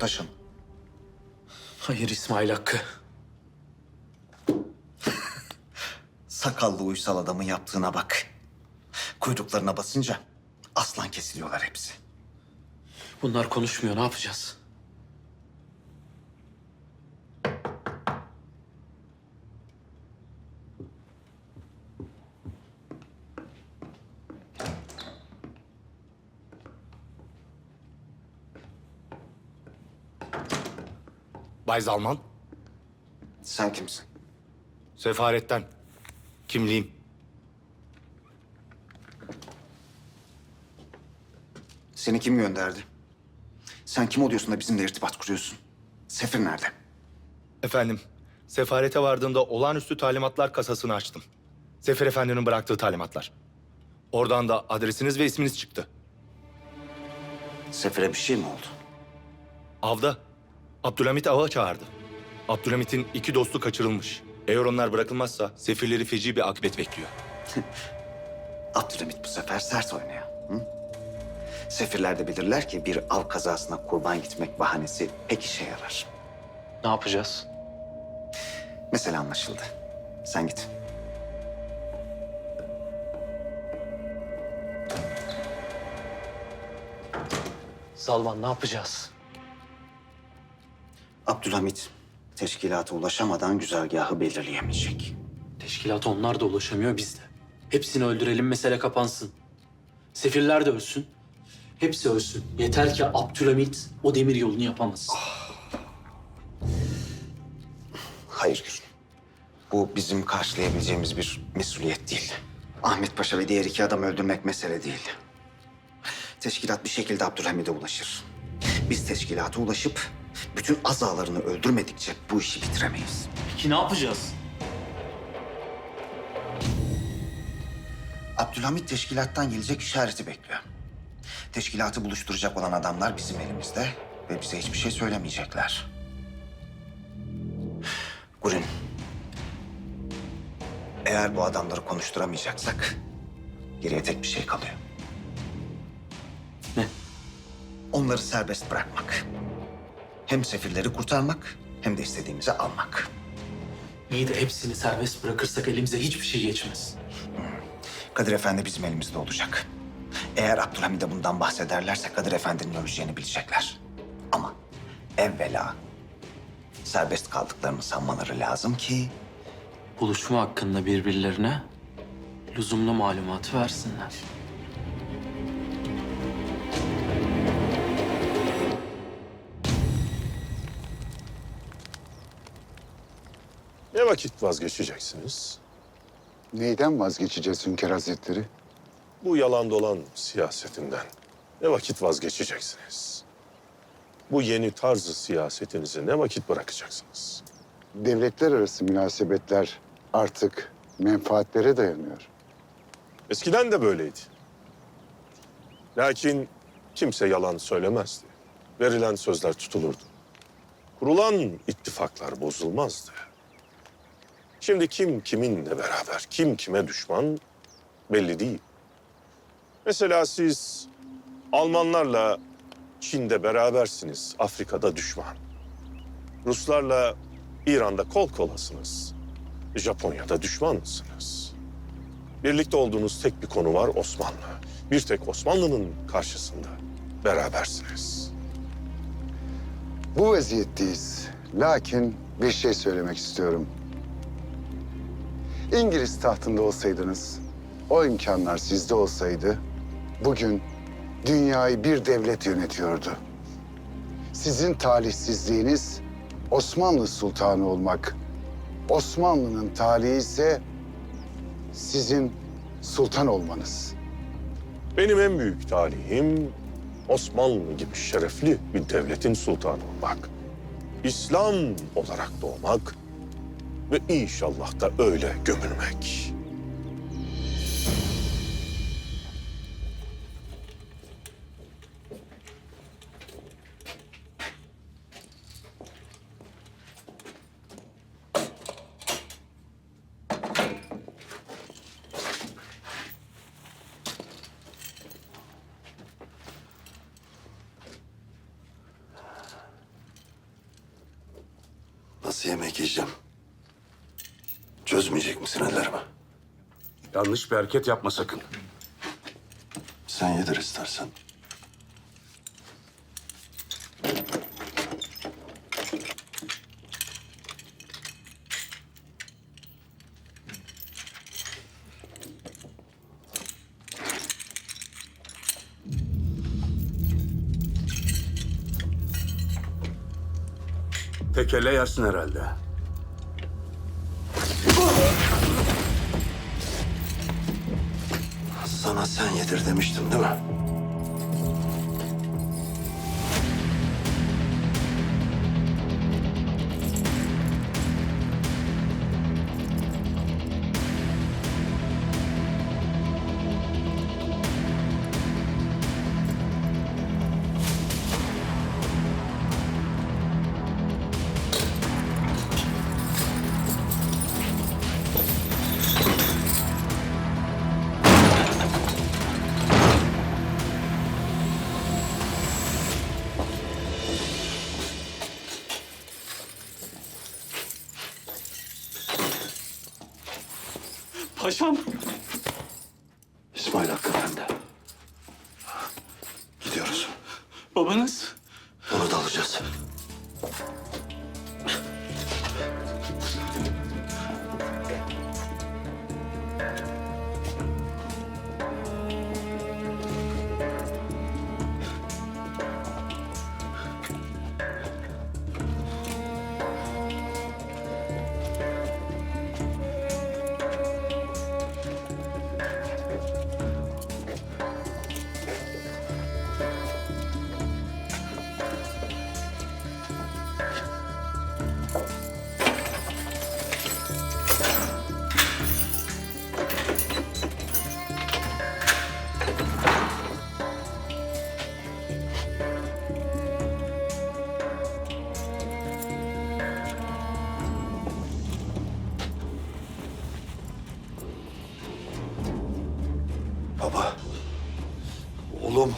taşın. Hayır İsmail Hakkı. Sakallı uysal adamın yaptığına bak. Kuyruklarına basınca aslan kesiliyorlar hepsi. Bunlar konuşmuyor. Ne yapacağız? Bay Zalman, Sen kimsin? sefaretten. Kimliğim. Seni kim gönderdi? Sen kim oluyorsun da bizimle irtibat kuruyorsun? Sefir nerede? Efendim, sefarete vardığımda olağanüstü talimatlar kasasını açtım. Sefer Efendi'nin bıraktığı talimatlar. Oradan da adresiniz ve isminiz çıktı. Sefire bir şey mi oldu? Avda Abdülhamit Ava çağırdı. Abdülhamit'in iki dostu kaçırılmış. Eğer onlar bırakılmazsa sefirleri feci bir akıbet bekliyor. Abdülhamit bu sefer sert oynuyor. Hı? Sefirler de bilirler ki bir av kazasına kurban gitmek bahanesi pek işe yarar. Ne yapacağız? Mesele anlaşıldı. Sen git. Zalman ne yapacağız? Abdülhamit teşkilata ulaşamadan güzergahı belirleyemeyecek. Teşkilata onlar da ulaşamıyor biz de. Hepsini öldürelim mesele kapansın. Sefirler de ölsün. Hepsi ölsün. Yeter ki Abdülhamit o demir yolunu yapamasın. Hayır Gül. Bu bizim karşılayabileceğimiz bir mesuliyet değil. Ahmet Paşa ve diğer iki adam öldürmek mesele değil. Teşkilat bir şekilde Abdülhamid'e ulaşır. Biz teşkilata ulaşıp bütün azalarını öldürmedikçe bu işi bitiremeyiz. Peki ne yapacağız? Abdülhamit teşkilattan gelecek işareti bekliyor. Teşkilatı buluşturacak olan adamlar bizim elimizde ve bize hiçbir şey söylemeyecekler. Gurin, eğer bu adamları konuşturamayacaksak geriye tek bir şey kalıyor. Ne? Onları serbest bırakmak. Hem sefirleri kurtarmak hem de istediğimizi almak. İyi de hepsini serbest bırakırsak elimize hiçbir şey geçmez. Kadir Efendi bizim elimizde olacak. Eğer Abdülhamid'e bundan bahsederlerse Kadir Efendi'nin öleceğini bilecekler. Ama evvela serbest kaldıklarını sanmaları lazım ki Buluşma hakkında birbirlerine lüzumlu malumatı versinler. Vakit vazgeçeceksiniz? Neyden vazgeçeceğiz Hünkar Hazretleri? Bu yalan dolan siyasetinden ne vakit vazgeçeceksiniz? Bu yeni tarzı siyasetinizi ne vakit bırakacaksınız? Devletler arası münasebetler artık menfaatlere dayanıyor. Eskiden de böyleydi. Lakin kimse yalan söylemezdi. Verilen sözler tutulurdu. Kurulan ittifaklar bozulmazdı. Şimdi kim kiminle beraber, kim kime düşman belli değil. Mesela siz Almanlarla Çin'de berabersiniz, Afrika'da düşman. Ruslarla İran'da kol kolasınız. Japonya'da düşmansınız. Birlikte olduğunuz tek bir konu var Osmanlı. Bir tek Osmanlı'nın karşısında berabersiniz. Bu vaziyetteyiz. Lakin bir şey söylemek istiyorum. İngiliz tahtında olsaydınız, o imkanlar sizde olsaydı, bugün dünyayı bir devlet yönetiyordu. Sizin talihsizliğiniz Osmanlı Sultanı olmak. Osmanlı'nın talihi ise sizin sultan olmanız. Benim en büyük talihim Osmanlı gibi şerefli bir devletin sultanı olmak. İslam olarak doğmak ve inşallah da öyle gömülmek. Nasıl yemek yiyeceğim? Çözmeyecek misin ellerimi? Yanlış bir hareket yapma sakın. Sen yedir istersen. Tekelle yersin herhalde. Sen yedir demiştim değil mi? Paşam. İsmail Hakkı Efendi. Gidiyoruz. Babanız. Onu da alacağız. Baba. Oğlum.